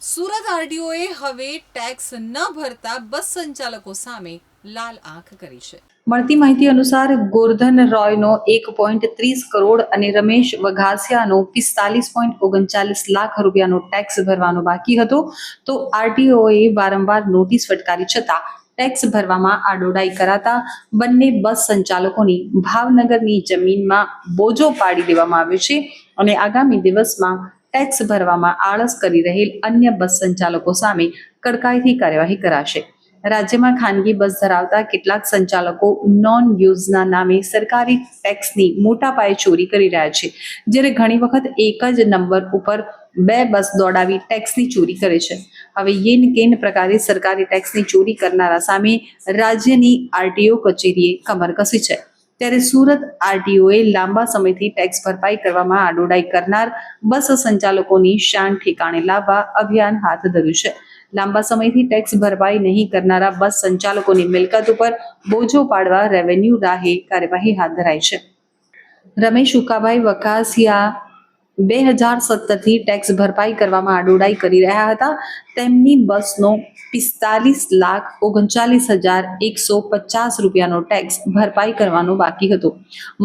સુરત આરટીઓએ હવે ટેક્સ ન ભરતા બસ સંચાલકો સામે લાલ આંખ કરી છે. મળતી માહિતી અનુસાર ગોરધન રોયનો એક પોઈન્ટ ત્રીસ કરોડ અને રમેશ વઘાસિયાનો પિસ્તાલીસ પોઈન્ટ ઓગણચાલીસ લાખ રૂપિયાનો ટેક્સ ભરવાનો બાકી હતો. તો આરટીઓએ વારંવાર નોટિસ ફટકારી છતાં ટેક્સ ભરવામાં આડોડાઈ કરાતા બંને બસ સંચાલકોની ભાવનગરની જમીનમાં બોજો પાડી દેવામાં આવ્યો છે અને આગામી દિવસમાં ટેક્સ ભરવામાં આળસ કરી રહેલ અન્ય બસ સંચાલકો સામે કડકાઈથી કાર્યવાહી કરાશે. રાજ્યમાં ખાનગી બસ ધરાવતા કેટલાક સંચાલકો નોન યુઝના નામે સરકારી ટેક્સની મોટા પાયે ચોરી કરી રહ્યા છે, જ્યારે ઘણી વખત એક જ નંબર ઉપર બે બસ દોડાવી ટેક્સની ચોરી કરે છે. હવે યેન કેન પ્રકારે સરકારી ટેક્સની ચોરી કરનારા સામે રાજ્યની આરટીઓ કચેરીએ કમર કસી છે. ત્યારે સુરત આરટીઓએ લાંબા સમયથી ટેક્સ ભરપાઈ કરવામાં આડોડાઈ કરનાર બસ સંચાલકોની શાન ઠેકાણે લાવવા અભિયાન હાથ ધર્યું છે. લાંબા સમયથી ટેક્સ ભરપાઈ નહીં કરનારા બસ સંચાલકોની મિલકત ઉપર બોજો પાડવા રેવન્યુ રાહે કાર્યવાહી હાથ ધરાઈ છે. રમેશ ઉકાભાઈ વકાસિયા બે હજાર સત્તરથી ટેક્સ ભરપાઈ કરવામાં આડોડાઈ કરી રહ્યા હતા. તેમની બસનો પિસ્તાલીસ લાખ ઓગણચાલીસ હજાર એકસો પચાસ રૂપિયાનો ટેક્સ ભરપાઈ કરવાનો બાકી હતો.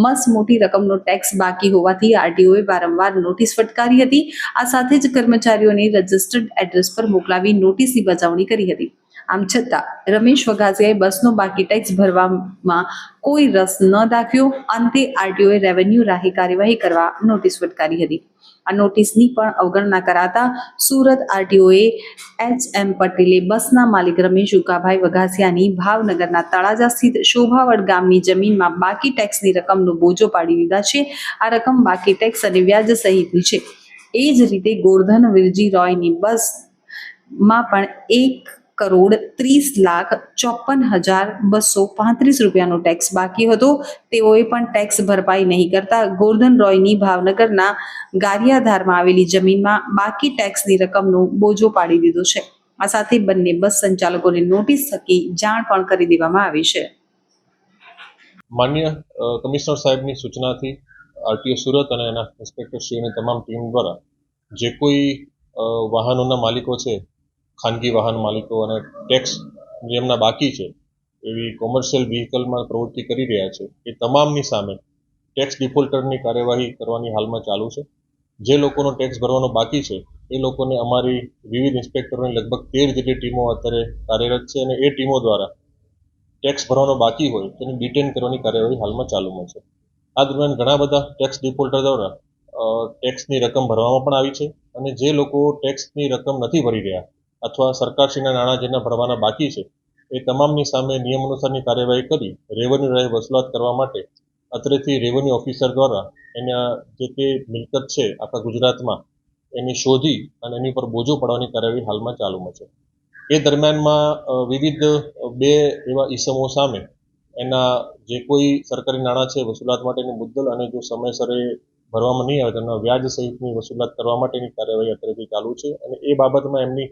મસ મોટી રકમનો ટેક્સ બાકી હોવાથી આરટીઓએ વારંવાર નોટિસ ફટકારી હતી. આ સાથે જ કર્મચારીઓને રજિસ્ટર્ડ એડ્રેસ પર મોકલાવી નોટિસની બજાવણી કરી હતી. આમ છતાં, રમેશ વઘાસિયાએ બસનો બાકી ટેક્સ ભરવામાં કોઈ રસ ન દાખવ્યો અંતે આરટીઓએ રેવન્યુ રાહે કાર્યવાહી કરવા નોટિસ ફટકારી હતી. આ નોટિસની પણ અવગણના કરાતા સુરત આરટીઓએ એચ એમ પટેલે બસના માલિક રમેશ ઉકાભાઈ વઘાસિયાની ભાવનગરના તળાજા સ્થિત શોભાવડ ગામની જમીનમાં બાકી ટેક્સની રકમનો બોજો પાડી દીધા છે. આ રકમ બાકી ટેક્સ અને વ્યાજ સહિતની છે. એ જ રીતે ગોરધન વિરજી રોયની બસમાં પણ એક કરોડ ત્રીસ લાખ ચોપન હજાર બસો પાંત્રીસ રૂપિયાનો ટેક્સ બાકી હતો. તેઓએ પણ ટેક્સ ભરપાઈ નહીં કરતા ગોર્ધન રોયની ભાવનગરના ગારિયાધારમાં આવેલી જમીનમાં બાકી ટેક્સની રકમનો બોજો પાડી દીધો છે. આ સાથે બંને બસ સંચાલકોને નોટિસ થકી જાણ પણ કરી દેવામાં આવી છે. માન્ય કમિશનર સાહેબની સૂચનાથી આરટીઓ સુરત અને એના ઇન્સ્પેક્ટરશ્રીઓની તમામ ટીમ દ્વારા જે કોઈ વાહનોના માલિકો છે ખાનગી વાહન માલિકો અને ટેક્સ જેમના બાકી છે, એવી કોમર્શિયલ વ્હીકલમાં પ્રવૃત્તિ કરી રહ્યા છે, એ તમામની સામે ટેક્સ ડિફોલ્ટરની કાર્યવાહી કરવાની હાલમાં ચાલુ છે. જે લોકોનો ટેક્સ ભરવાનો બાકી છે, એ લોકોને અમારી વિવિધ ઇન્સ્પેક્ટરોની લગભગ તેર જેટલી ટીમો અત્યારે કાર્યરત છે અને એ ટીમો દ્વારા ટેક્સ ભરવાનો બાકી હોય, તેને ડિટેન કરવાની કાર્યવાહી હાલમાં ચાલુમાં છે. આ દરમિયાન ઘણા બધા ટેક્સ ડિફોલ્ટર દ્વારા ટેક્સની રકમ ભરવામાં પણ આવી છે અને જે લોકો ટેક્સની રકમ નથી ભરી રહ્યા અથવા સરકારશ્રીના નાણાં જેના ભરવાના બાકી છે, એ તમામની સામે નિયમ અનુસારની કાર્યવાહી કરી રેવન્યુ રાહે વસૂલાત કરવા માટે અત્રેથી રેવન્યુ ઓફિસર દ્વારા એના જે તે મિલકત છે આખા ગુજરાતમાં, એની શોધી અને એની પર બોજો પડવાની કાર્યવાહી હાલમાં ચાલુમાં છે. એ દરમિયાનમાં વિવિધ બે એવા ઈસમો સામે એના જે કોઈ સરકારી નાણાં છે વસૂલાત માટેની મુદ્દલ અને જો સમયસર ભરવામાં નહીં આવે તો એમના વ્યાજ સહિતની વસૂલાત કરવા માટેની કાર્યવાહી અત્યારેથી ચાલુ છે અને એ બાબતમાં એમની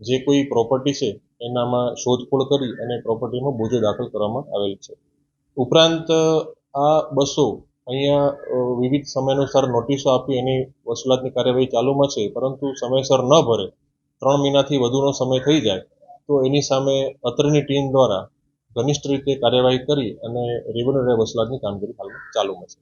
જે કોઈ પ્રોપર્ટી છે, એનામાં શોધખોળ કરી અને પ્રોપર્ટીમાં બોજો દાખલ કરવામાં આવેલ છે. ઉપરાંત, આ બસો અહીંયા વિવિધ સમયાનુસાર નોટિસો આપી એની વસૂલાતની કાર્યવાહી ચાલુમાં છે, પરંતુ સમયસર ન ભરે, ત્રણ મહિનાથી વધુનો સમય થઈ જાય, તો એની સામે અત્રની ટીમ દ્વારા ઘનિષ્ઠ રીતે કાર્યવાહી કરી અને રેવન્યુ વસૂલાતની કામગીરી હાલમાં ચાલુમાં છે.